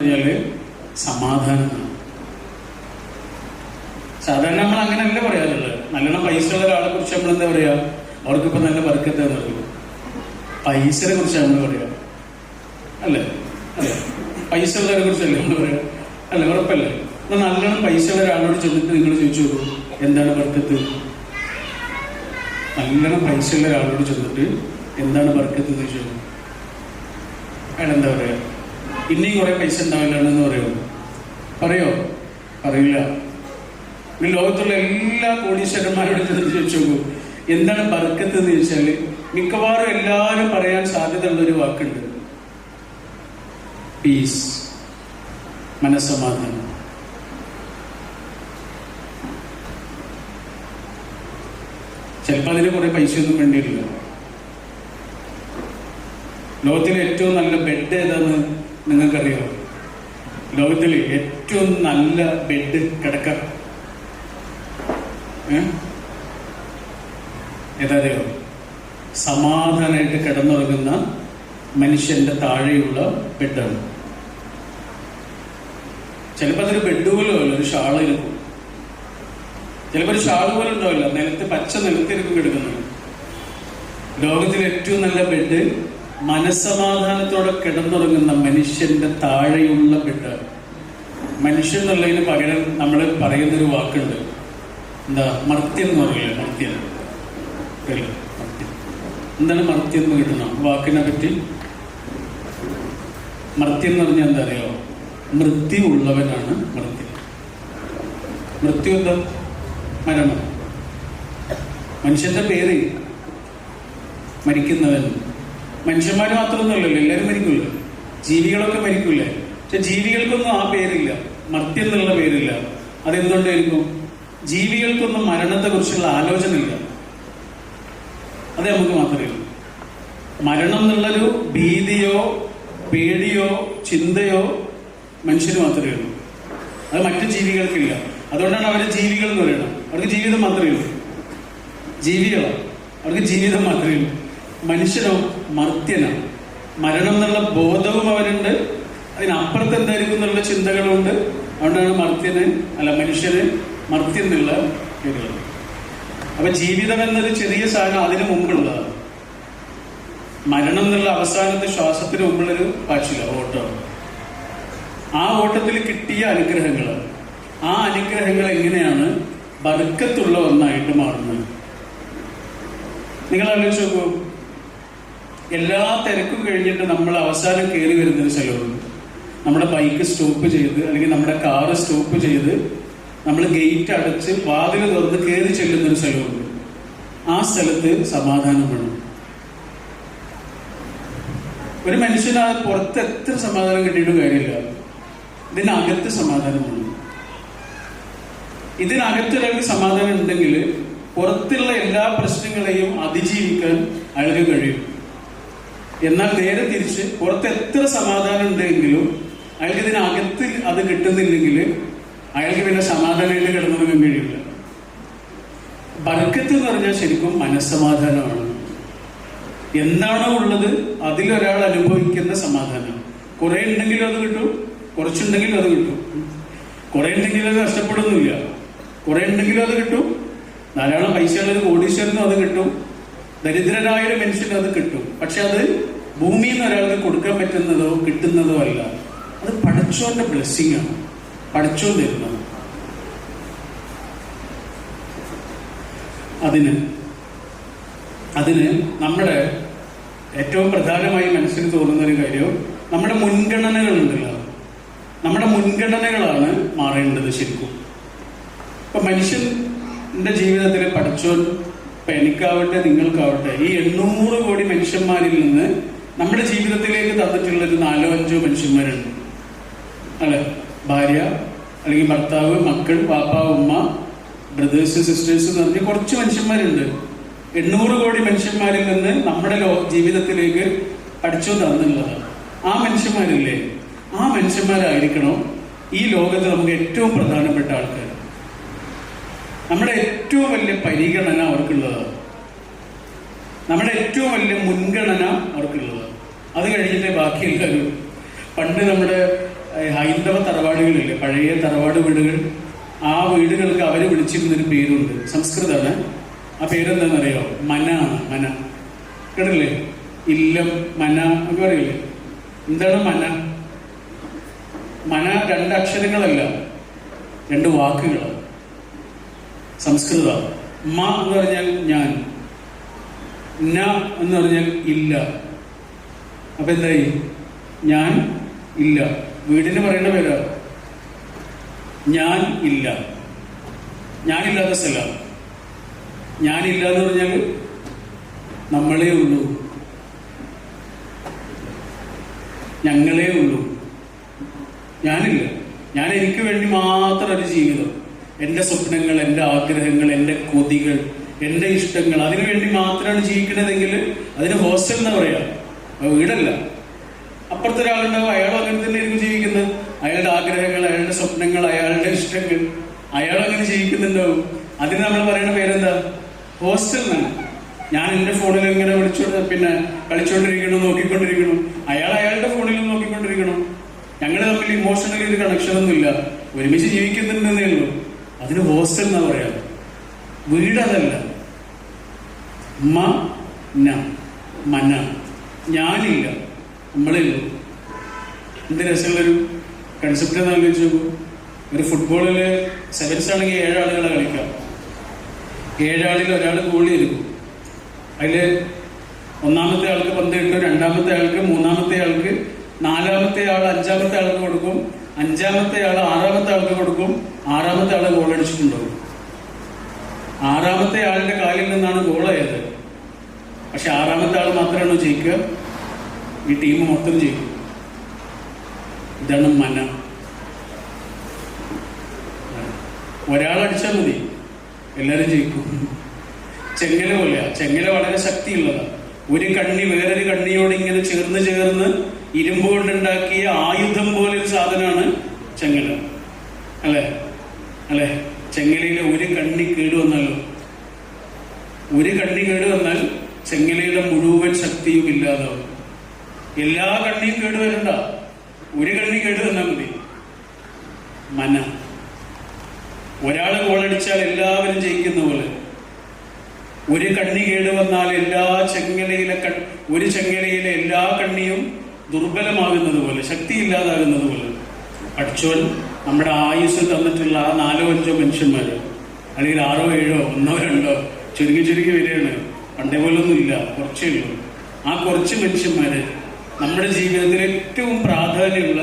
പറഞ്ഞാൽ സമാധാനം സാധാരണ നമ്മൾ അങ്ങനെയല്ല പറയാറുള്ളത്? നല്ലോണം പൈസ ഉള്ള ഒരാളെ കുറിച്ച് നമ്മൾ എന്താ പറയാ? അവർക്കിപ്പോ നല്ല വർക്കത്തെ എന്നുള്ളത് പൈസയെ കുറിച്ച് നമ്മൾ പറയാ. അല്ലേ? അല്ലേ? പൈസ ഉള്ളവരെ കുറിച്ചല്ലേ നമ്മൾ പറയാ? അല്ല? ഉറപ്പല്ലേ? അപ്പൊ നല്ലോണം പൈസ ഉള്ള ഒരാളോട് ചെന്നിട്ട് നിങ്ങൾ ചോദിച്ചു നോക്കൂ എന്താണ് വർക്കത്ത് നല്ലോണം പൈസ ഉള്ള ഒരാളോട് ചെന്നിട്ട് എന്താണ് വർക്കത്ത് എന്ന് ചോദിച്ചു. അയാൾ എന്താ പറയാ? ഇനിയും കുറെ പൈസ ഉണ്ടാവില്ലെന്ന് പറയോ? പറയോ? പറയില്ല ഈ ലോകത്തുള്ള എല്ലാ കോടീശ്വരന്മാരോടും ചെന്ന് ചോദിച്ചു നോക്കൂ. എന്താണ് ബർക്കത്ത് എന്ന് ചോദിച്ചാൽ മിക്കവാറും എല്ലാവരും പറയാൻ സാധ്യതയുള്ള ഒരു വാക്കുണ്ട്. പീസ് മനസ്സമാധാനം. ചിലപ്പോൾ അതിന് കുറെ പൈസയൊന്നും വേണ്ടിയിട്ടില്ല. ലോകത്തിലെ ഏറ്റവും നല്ല ബെഡ് ഏതാന്ന് നിങ്ങൾക്കറിയോ. ലോകത്തിൽ ഏറ്റവും നല്ല ബെഡ് കിടക്ക. ഏതാറിയോ സമാധാനമായിട്ട് കിടന്നുറങ്ങുന്ന മനുഷ്യന്റെ താഴെയുള്ള ബെഡാണ് ചിലപ്പോൾ അതൊരു ബെഡ് പോലും അല്ല ഒരു ഷാൾ ഇരിക്കും ചിലപ്പോൾ ഒരു ഷാൾ പോലും ഉണ്ടാവില്ല നിലത്ത് പച്ച നിലത്തിരിക്കും കിടക്കുന്നത് ലോകത്തിൽ ഏറ്റവും നല്ല ബെഡ് മനസമാധാനത്തോടെ കിടന്നുറങ്ങുന്ന മനുഷ്യന്റെ താഴെയുള്ള വിട്ട് മനുഷ്യൻ എന്നുള്ളതിന് പകരം നമ്മൾ പറയുന്നൊരു വാക്കുണ്ട്. എന്താ? മർത്യൻ എന്ന് പറയില്ലേ? മർത്യൻ. എന്താണ് മർത്യൻ എന്ന് കിട്ടുന്ന? വാക്കിനെ പറ്റി മർത്യൻ എന്ന് പറഞ്ഞാൽ എന്താ അറിയോ? മൃത്യു ഉള്ളവനാണ് മർത്യൻ. മൃത്യു എന്താ? മരണം. മനുഷ്യന്റെ പേര് മരിക്കുന്നവൻ. മനുഷ്യന്മാർ മാത്രമൊന്നുമല്ലല്ലോ എല്ലാവരും മരിക്കില്ല ജീവികളൊക്കെ മരിക്കില്ല പക്ഷെ ജീവികൾക്കൊന്നും ആ പേരില്ല. മർത്യം എന്നുള്ള പേരില്ല. അതെന്തുകൊണ്ടായിരിക്കും? ജീവികൾക്കൊന്നും മരണത്തെ കുറിച്ചുള്ള ആലോചന ഇല്ല അത് നമുക്ക് മാത്രമേ ഉള്ളൂ. മരണം എന്നുള്ളൊരു ഭീതിയോ പേടിയോ ചിന്തയോ മനുഷ്യന് മാത്രമേ ഉള്ളൂ. അത് മറ്റു ജീവികൾക്കില്ല. അതുകൊണ്ടാണ് അവരെ ജീവികൾ എന്ന് പറയുന്നത്. അവർക്ക് ജീവിതം മാത്രമേ ഉള്ളൂ. ജീവികളോ. അവർക്ക് ജീവിതം മാത്രമേ ഉള്ളൂ. മനുഷ്യനോ മർത്യനാണ് മരണം എന്നുള്ള ബോധവും അവനുണ്ട്. അതിനപ്പുറത്ത് എന്തായിരിക്കും എന്നുള്ള ചിന്തകളുണ്ട്. അതുകൊണ്ടാണ് മർത്യന് അല്ല മനുഷ്യന് മർത്യൻ എന്നുള്ള പേരുകൾ അപ്പൊ ജീവിതം എന്നൊരു ചെറിയ സാധനം അതിനു മുമ്പുള്ളതാണ്. മരണം എന്നുള്ള അവസാനത്തെ ശ്വാസത്തിന് മുമ്പുള്ളൊരു പാച്ചില ഓട്ടം. ആ ഓട്ടത്തിൽ കിട്ടിയ അനുഗ്രഹങ്ങൾ. ആ അനുഗ്രഹങ്ങൾ എങ്ങനെയാണ്? ബർക്കത്തുള്ള ഒന്നായിട്ട് മാറുന്നത്. നിങ്ങൾ ആലോചിച്ച് നോക്കൂ. എല്ലാ തിരക്കും കഴിഞ്ഞിട്ട് നമ്മൾ അവസാനം കയറി വരുന്നൊരു സ്ഥലമുണ്ട്. നമ്മുടെ ബൈക്ക് സ്റ്റോപ്പ് ചെയ്ത് അല്ലെങ്കിൽ നമ്മുടെ കാറ് സ്റ്റോപ്പ് ചെയ്ത് നമ്മൾ ഗേറ്റ് അടച്ച് വാതിൽ തുറന്ന് കയറി ചെല്ലുന്ന ഒരു സ്ഥലമുണ്ട്. ആ സ്ഥലത്ത് സമാധാനം വേണം ഒരു മനുഷ്യന് ആ പുറത്ത് എത്ര സമാധാനം കിട്ടിയിട്ടും കാര്യമില്ല. ഇതിനകത്ത് സമാധാനം വേണം ഇതിനകത്ത് ഒരാൾക്ക് സമാധാനം ഉണ്ടെങ്കിൽ പുറത്തുള്ള എല്ലാ പ്രശ്നങ്ങളെയും അതിജീവിക്കാൻ അയാൾക്ക് കഴിയും. എന്നാൽ നേരെ തിരിച്ച് പുറത്ത് എത്ര സമാധാനം ഉണ്ടെങ്കിലും അയാൾക്ക് ഇതിനകത്ത് അത് കിട്ടുന്നില്ലെങ്കിൽ അയാൾക്ക് പിന്നെ സമാധാനമായിട്ട് കിടന്നുറങ്ങാൻ കഴിയില്ല. ബർക്കത്ത് എന്ന് പറഞ്ഞാൽ ശരിക്കും മനസ്സമാധാനമാണ്. എന്താണോ ഉള്ളത് അതിലൊരാൾ അനുഭവിക്കുന്ന സമാധാനം. കുറെ ഉണ്ടെങ്കിലും അത് കിട്ടും കുറച്ചുണ്ടെങ്കിലും അത് കിട്ടും. കുറെ ഉണ്ടെങ്കിലും അത് നഷ്ടപ്പെടുന്നില്ല. കുറെ ഉണ്ടെങ്കിലും അത് കിട്ടും. ധാരാളം പൈസ ഒരു കോടീശ്വരനും അത് കിട്ടും. ദരിദ്രനായ ഒരു മനുഷ്യന് അത് കിട്ടും. പക്ഷെ അത് ഭൂമിയിൽ നിന്ന് ഒരാൾക്ക് കൊടുക്കാൻ പറ്റുന്നതോ കിട്ടുന്നതോ അല്ല. അത് പഠിച്ചോന്റെ ബ്ലെസ്സിങ് ആണ്. പഠിച്ചോൻ തരുന്നത്. അതിന് അതിന് നമ്മുടെ ഏറ്റവും പ്രധാനമായി മനസ്സിൽ തോന്നുന്ന ഒരു കാര്യം നമ്മുടെ മുൻഗണനകളുണ്ടല്ലോ. നമ്മുടെ മുൻഗണനകളാണ് മാറേണ്ടത് ശരിക്കും. ഇപ്പൊ മനുഷ്യന്റെ ജീവിതത്തിൽ പഠിച്ചോൻ ഇപ്പൊ എനിക്കാവട്ടെ നിങ്ങൾക്കാവട്ടെ ഈ എണ്ണൂറ് കോടി മനുഷ്യന്മാരിൽ നിന്ന് നമ്മുടെ ജീവിതത്തിലേക്ക് തന്നിട്ടുള്ള ഒരു നാലോ അഞ്ചോ മനുഷ്യന്മാരുണ്ട്. അല്ലെ ഭാര്യ അല്ലെങ്കിൽ ഭർത്താവ് മക്കൾ പാപ്പ ഉമ്മ ബ്രദേഴ്സ് സിസ്റ്റേഴ്സ് എന്ന് പറഞ്ഞ് കുറച്ച് മനുഷ്യന്മാരുണ്ട്. എണ്ണൂറ് കോടി മനുഷ്യന്മാരിൽ നിന്ന് നമ്മുടെ ലോ ജീവിതത്തിലേക്ക് പഠിച്ചു തന്നുള്ളതാണ് ആ മനുഷ്യന്മാരില്ലേ? ആ മനുഷ്യന്മാരായിരിക്കണം ഈ ലോകത്ത് നമുക്ക് ഏറ്റവും പ്രധാനപ്പെട്ട ആൾക്കാർ. നമ്മുടെ ഏറ്റവും വലിയ പരിഗണന അവർക്കുള്ളത്. നമ്മുടെ ഏറ്റവും വലിയ മുൻഗണന അവർക്കുള്ളത്. അത് കഴിഞ്ഞിട്ട് ബാക്കി പണ്ട് നമ്മുടെ ഹൈന്ദവ തറവാടുകളില്ലേ പഴയ തറവാട് വീടുകൾ ആ വീടുകൾക്ക് അവർ വിളിച്ചിരുന്നൊരു പേരുണ്ട്. സംസ്കൃതമാണ് ആ പേരെന്താണെന്നറിയോ? മന ആണ് മന. കേട്ടില്ലേ? ഇല്ലം മന എന്ന് പറയില്ലേ? എന്താണ് മന? മന രണ്ടക്ഷരങ്ങളല്ല രണ്ട് വാക്കുകളാണ്. സംസ്കൃത. മ എന്ന് പറഞ്ഞാൽ ഞാൻ. ന എന്ന് പറഞ്ഞാൽ ഇല്ല. അപ്പൊ എന്തായി? ഞാൻ ഇല്ല. വീടിന് പറയേണ്ട പേരാ. ഞാൻ ഇല്ല. ഞാനില്ലാത്ത സ്ഥലം. ഞാനില്ല എന്ന് പറഞ്ഞാൽ നമ്മളേ ഉള്ളൂ. ഞങ്ങളേ ഉള്ളൂ. ഞാനില്ല. ഞാൻ എനിക്ക് വേണ്ടി മാത്രം ഒരു ജീവിതം. എന്റെ സ്വപ്നങ്ങൾ എന്റെ ആഗ്രഹങ്ങൾ എന്റെ കൊതികൾ എന്റെ ഇഷ്ടങ്ങൾ അതിനു വേണ്ടി മാത്രമാണ് ജീവിക്കണതെങ്കിൽ അതിന് ഹോസ്റ്റൽ എന്ന് പറയാം? വീടല്ല. അപ്പുറത്തെ ഒരാളുണ്ടാവും അയാൾ അങ്ങനെ തന്നെ ആയിരിക്കും ജീവിക്കുന്നത്. അയാളുടെ ആഗ്രഹങ്ങൾ അയാളുടെ സ്വപ്നങ്ങൾ അയാളുടെ ഇഷ്ടങ്ങൾ അയാൾ അങ്ങനെ ജീവിക്കുന്നുണ്ടാവും. അതിന് നമ്മൾ പറയുന്ന പേരെന്താ? ഹോസ്റ്റൽ എന്നാണ്. ഞാൻ എന്റെ ഫോണിൽ ഇങ്ങനെ വിളിച്ചോണ്ട് പിന്നെ കളിച്ചോണ്ടിരിക്കണം നോക്കിക്കൊണ്ടിരിക്കണം അയാൾ അയാളുടെ ഫോണിൽ നോക്കിക്കൊണ്ടിരിക്കണം ഞങ്ങൾ തമ്മിൽ ഇമോഷണലി ഒരു കണക്ഷനൊന്നുമില്ല ഒരുമിച്ച് ജീവിക്കുന്നുണ്ടെന്നേ ഉള്ളൂ. അതിന് ഹോസ്റ്റൽ എന്നാ പറയാം? വീടതല്ല. മ ന മന. ഞാനില്ല. നമ്മളേ ഉള്ളൂ എന്ത് രസമുള്ളൊരു കൺസെപ്റ്റ് എന്ന് ആലോചിച്ച് നോക്കൂ. ഒരു ഫുട്ബോളിൽ സെവൻസ് ആണെങ്കിൽ ഏഴാളുകളെ കളിക്കാം. ഏഴാളിൽ ഒരാൾ ഗോളി എടുക്കും അതിൽ ഒന്നാമത്തെ ആൾക്ക് പന്ത് കിട്ടും രണ്ടാമത്തെ ആൾക്ക് മൂന്നാമത്തെ ആൾക്ക് നാലാമത്തെ ആൾ അഞ്ചാമത്തെ ആൾക്ക് കൊടുക്കും. അഞ്ചാമത്തെ ആൾ ആറാമത്തെ ആൾക്ക് കൊടുക്കും. ആറാമത്തെ ആൾ ഗോൾ അടിച്ചിട്ടുണ്ടാവും. ആറാമത്തെ ആളിന്റെ കാലിൽ നിന്നാണ് ഗോളായത് പക്ഷെ ആറാമത്തെ ആൾ മാത്രമാണ് ജയിക്കുക? ഈ ടീം മൊത്തം ജയിക്കും. ഇതാണ് മന. ഒരാൾ അടിച്ചാൽ മതി. എല്ലാരും ജയിക്കും. ചെങ്ങല പോലെയാ. ചെങ്ങല വളരെ ശക്തിയുള്ളതാണ് ഒരു കണ്ണി വേറൊരു കണ്ണിയോട് ഇങ്ങനെ ചേർന്ന് ചേർന്ന് ഇരുമ്പ് കൊണ്ടുണ്ടാക്കിയ ആയുധം പോലെ ഒരു സാധനമാണ് ചെങ്ങല അല്ലെ? അല്ലെ? ചെങ്ങലയിലെ ഒരു കണ്ണി കേട് വന്നാലോ? ഒരു കണ്ണി കേട് വന്നാൽ ചെങ്ങലയുടെ മുഴുവൻ ശക്തിയും ഇല്ലാതാവും. എല്ലാ കണ്ണിയും കേട് വരണ്ട. ഒരു കണ്ണി കേട് വന്നാൽ മതി. മന. ഒരാൾ ഗോളടിച്ചാൽ എല്ലാവരും ജയിക്കുന്ന പോലെ. ഒരു കണ്ണി കേട് വന്നാൽ എല്ലാ ചെങ്ങലയിലെ ഒരു ചെങ്ങലയിലെ എല്ലാ കണ്ണിയും ദുർബലമാകുന്നത് പോലെ ശക്തി ഇല്ലാതാകുന്നത് പോലെ അടിച്ചോൻ നമ്മുടെ ആയുസ് തന്നിട്ടുള്ള ആ നാലോ അഞ്ചോ മനുഷ്യന്മാർ അല്ലെങ്കിൽ ആറോ ഏഴോ ഒന്നോ രണ്ടോ ചുരുങ്ങി ചുരുങ്ങി വരികയാണ്. പണ്ടേ പോലൊന്നും ഇല്ല കുറച്ചേ ഉള്ളൂ. ആ കുറച്ച് മനുഷ്യന്മാര് നമ്മുടെ ജീവിതത്തിൽ ഏറ്റവും പ്രാധാന്യമുള്ള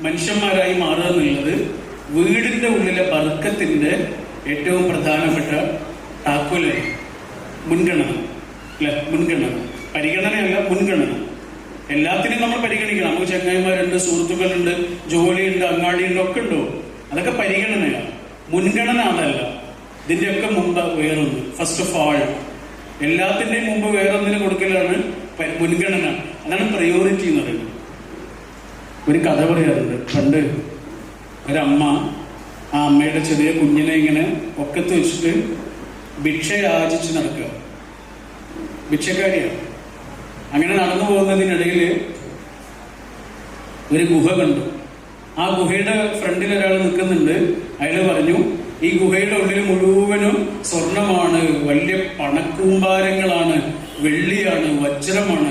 മനുഷ്യന്മാരായി മാറുക എന്നുള്ളത് വീടിന്റെ ഉള്ളിലെ ബർക്കത്തിന്റെ ഏറ്റവും പ്രധാനപ്പെട്ട താക്കോലായി മുൻഗണന. അല്ല? മുൻഗണന. പരിഗണനയല്ല മുൻഗണന. എല്ലാത്തിനും നമ്മൾ പരിഗണിക്കണം. നമുക്ക് ചങ്ങായിമാരുണ്ട് സുഹൃത്തുക്കളുണ്ട് ജോലിയുണ്ട് അങ്ങാടിയുണ്ട് ഒക്കെ ഉണ്ടോ? അതൊക്കെ പരിഗണനയാണ് മുൻഗണന അതല്ല. ഇതിന്റെയൊക്കെ മുമ്പ് വേറൊന്ന്. ഫസ്റ്റ് ഓഫ് ആൾ എല്ലാത്തിന്റെയും മുമ്പ് വേറൊന്നിന് കൊടുക്കലാണ് മുൻഗണന. അതാണ് പ്രയോറിറ്റി എന്ന് പറയുന്നത്. ഒരു കഥ പറയാറുണ്ട്. പണ്ട് ഒരമ്മ ആ അമ്മയുടെ ചെറിയ കുഞ്ഞിനെ ഇങ്ങനെ ഒക്കത്ത് വെച്ചിട്ട് ഭിക്ഷ യാചിച്ച് നടക്കുക. ഭിക്ഷക്കാരിയാണ് അങ്ങനെ നടന്നു പോകുന്നതിനിടയിൽ ഒരു ഗുഹ കണ്ടു. ആ ഗുഹയുടെ ഫ്രണ്ടിൽ ഒരാൾ നിൽക്കുന്നുണ്ട്. അയാൾ പറഞ്ഞു ഈ ഗുഹയുടെ ഉള്ളിൽ മുഴുവനും സ്വർണമാണ് വലിയ പണക്കൂമ്പാരങ്ങളാണ് വെള്ളിയാണ് വജ്രമാണ്.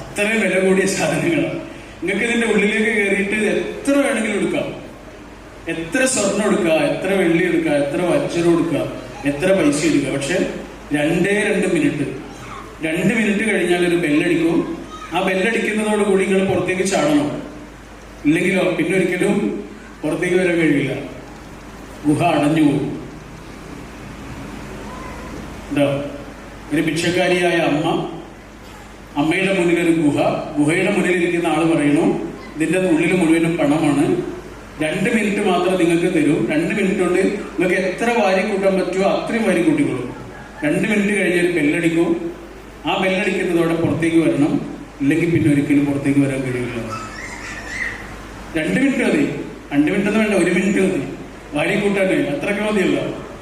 അത്രയും വില കൂടിയ സാധനങ്ങളാണ്. നിങ്ങൾക്ക് ഇതിന്റെ ഉള്ളിലേക്ക് കയറിയിട്ട് എത്ര വേണമെങ്കിലും എടുക്കാം. എത്ര സ്വർണം എടുക്കുക എത്ര വെള്ളി എടുക്കുക എത്ര വജ്രം എടുക്കുക എത്ര പൈസ എടുക്കുക പക്ഷെ രണ്ടേ രണ്ട് മിനിറ്റ് രണ്ട് മിനിറ്റ് കഴിഞ്ഞാൽ ഒരു ബെല്ലടിക്കും ആ ബെല്ലടിക്കുന്നതോടുകൂടി നിങ്ങൾ പുറത്തേക്ക് ചാടണം. ഇല്ലെങ്കിലോ പിന്നെ ഒരിക്കലും പുറത്തേക്ക് വരാൻ കഴിയില്ല. ഗുഹ അടഞ്ഞു പോകും എന്താ ഒരു ഭിക്ഷക്കാരിയായ അമ്മ അമ്മയുടെ മുന്നിൽ ഒരു ഗുഹ. ഗുഹയുടെ മുന്നിൽ ഇരിക്കുന്ന ആൾ പറയുന്നു ഇതിന്റെ ഉള്ളിൽ മുഴുവനും പണമാണ്. രണ്ട് മിനിറ്റ് മാത്രം നിങ്ങൾക്ക് തരും. രണ്ട് മിനിറ്റ് കൊണ്ട് നിങ്ങൾക്ക് എത്ര വാരി കൂട്ടാൻ പറ്റുമോ അത്രയും വാരി കൂട്ടിക്കൊള്ളും. രണ്ട് മിനിറ്റ് കഴിഞ്ഞാൽ ബെല്ലടിക്കും ആ ബെല്ലടിക്കുന്നതോടെ പുറത്തേക്ക് വരണം. ഇല്ലെങ്കിൽ പിന്നെ ഒരിക്കലും പുറത്തേക്ക് വരാൻ കഴിയില്ല. രണ്ട് മിനിറ്റ് മതി. രണ്ട് മിനിറ്റ് ഒന്നും വേണ്ട. ഒരു മിനിറ്റ് മതി. വാരി കൂട്ടാനേ അത്രയ്ക്ക് മതിയല്ല.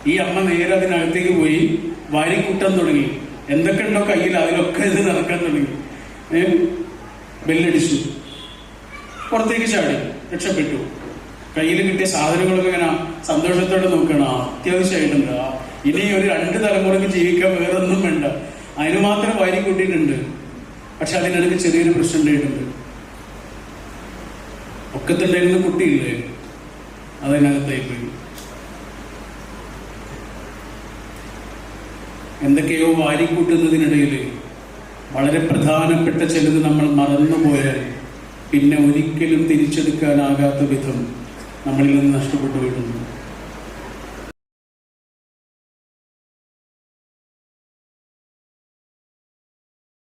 ഈ അമ്മ നേരെ അതിനകത്തേക്ക് പോയി വാരി കൂട്ടാൻ തുടങ്ങി. എന്തൊക്കെ ഉണ്ടോ കയ്യിൽ അതിലൊക്കെ ഇത് നടക്കാൻ തുടങ്ങി. ബെല്ലടിച്ചു. പുറത്തേക്ക് ചാടി. രക്ഷപ്പെട്ടു. കയ്യിൽ കിട്ടിയ സാധനങ്ങളൊക്കെ ഇങ്ങനെ സന്തോഷത്തോടെ നോക്കണം അത്യാവശ്യമായിട്ടുണ്ട്. ഇനി ഒരു രണ്ട് തലമുറയ്ക്ക് ജീവിക്കാൻ വേറെ ഒന്നും വേണ്ട. അതിന് മാത്രം വാരി കൂട്ടിയിട്ടുണ്ട്. പക്ഷെ അതിനിടയ്ക്ക് ചെറിയൊരു പ്രശ്നം ഉണ്ടായിട്ടുണ്ട്. ഒക്കത്തുണ്ടായിരുന്ന കുട്ടിയില്ലേ? അതിനകത്തായി പോയി. എന്തൊക്കെയോ വാരിക്കൂട്ടുന്നതിനിടയിൽ വളരെ പ്രധാനപ്പെട്ട ചിലത് നമ്മൾ മറന്നുപോയാൽ പിന്നെ ഒരിക്കലും തിരിച്ചെടുക്കാനാകാത്ത വിധം നമ്മളിൽ നിന്ന് നഷ്ടപ്പെട്ടു പോയിട്ടുണ്ട്.